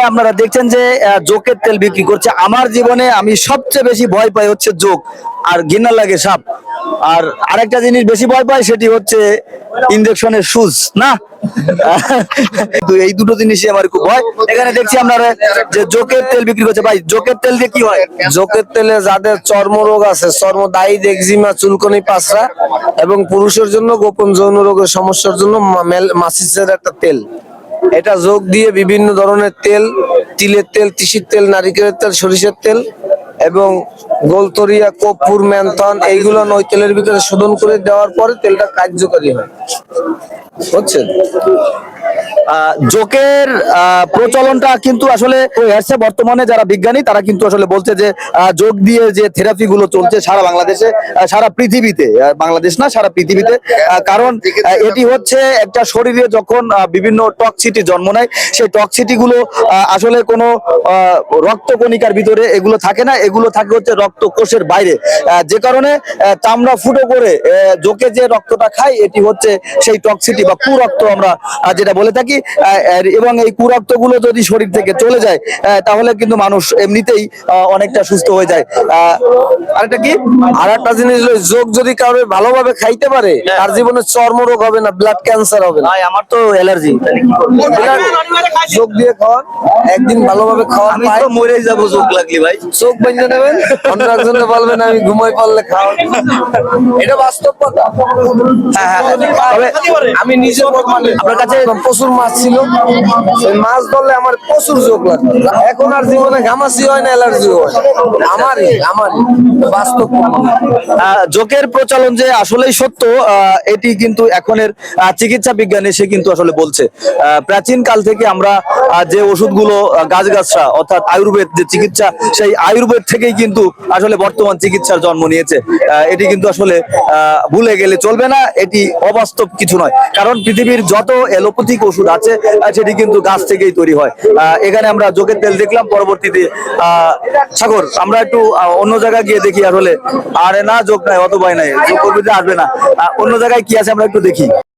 আপনারা দেখছেন যে জোকের তেল বিক্রি করছে। আমার জীবনে আমি সবচেয়ে বেশি ভয় পাই হচ্ছে জোক আর ঘৃণা লাগে সাপ। আর আরেকটা জিনিস বেশি ভয় পাই সেটি হচ্ছে ইঞ্জেকশনের সুজ না? এই দুটো জিনিসই আমার খুব ভয়। এখানে দেখছি আপনারা যে জোকের তেল বিক্রি করছে। ভাই, জোকের তেল দিয়ে কি হয়? জোকের তেলে যাদের চর্মরোগ আছে, চর্মদায়ী একজিমা, চুলকনি পাঁচরা এবং পুরুষের জন্য গোপন যৌন রোগের সমস্যার জন্য মাসিসের একটা তেল। এটা যোগ দিয়ে বিভিন্ন ধরনের তেল, তিলের তেল, তিসির তেল, নারিকেলের তেল, সরিষের তেল এবং গোলতরিয়া কপুর ম্যান্থন এইগুলো ওই তেলের ভিতরে শোধন করে দেওয়ার পরে তেলটা কার্যকারী হয়। বুঝছেন? জোকের প্রচলনটা কিন্তু আসলে হয়ে আসছে বর্তমানে যারা বিজ্ঞানী, তারা কিন্তু আসলে বলছে যে যোগ দিয়ে যে থেরাপি গুলো চলছে সারা বাংলাদেশে সারা পৃথিবীতে বাংলাদেশ না, সারা পৃথিবীতে কারণ এটি হচ্ছে একটা শরীরে যখন বিভিন্ন টক্সিটি জন্ম নেয়, সেই টক্সিটি গুলো আসলে কোনো রক্তকণিকার ভিতরে এগুলো থাকে না, এগুলো থাকে হচ্ছে রক্ত কোষের বাইরে যে কারণে চামড়া ফুটো করে জোকে যে রক্তটা খায়, এটি হচ্ছে সেই টক্সিটি বা কুরক্ত আমরা যেটা বলে থাকি আর এবং এই কুরক্তগুলো যদি শরীর থেকে চলে যায় তাহলে কিন্তু মানুষ এমনিতেই অনেকটা সুস্থ হয়ে যায়। আরেকটা কি? আর একটা জিনিস যোগ যদি কারও ভালোভাবে খাইতে পারে তার জীবনে চর্মরোগ হবে না ব্লাড ক্যান্সার হবে না। আমার তো অ্যালার্জি যোগ দিয়ে খাওয়ান একদিন ভালোভাবে খাওয়ান আমি তো মরে যাব যোগ লাগলি ভাই। চোখ বেঁধে নেবেন অন্য একজনে বলবেন আমি ঘুমাই পারলে খাওয়ান এটা বাস্তব কথা। হ্যাঁ, হ্যাঁ। আমি নিজে আপনার কাছে প্রচুর মাছ ছিল। মাছ ধরলে আমার প্রচুর যোগ লাগে এখন আর জীবনে ঘামাচি হয় না, অ্যালার্জি হয়। আমারই আমার বাস্তব যোগের প্রচলন যে আসলেই সত্য এটি কিন্তু এখনের চিকিৎসা বিজ্ঞানে সে কিন্তু আসলে বলছে। প্রাচীন কাল থেকে আমরা যে ওষুধগুলো গাছগাছরা, অর্থাৎ আয়ুর্বেদ যে চিকিৎসা, সেই আয়ুর্বেদ থেকেই কিন্তু আসলে বর্তমান চিকিৎসার জন্ম নিয়েছে। এটি কিন্তু আসলে ভুলে গেলে চলবে না, এটি অবাস্তব কিছু নয়। কারণ পৃথিবীর যত এলোপ্যাথিক ওষুধ আছে সেটি কিন্তু গাছ থেকেই তৈরি হয়। এখানে আমরা যোগের তেল দেখলাম, পরবর্তীতে সাগর। আমরা একটু অন্য জায়গায় গিয়ে দেখি আসলে। আরে না, যোগ নাই অত ভয় নাই, যোগ করবে আসবে না। অন্য জায়গায় কি আছে আমরা একটু দেখি।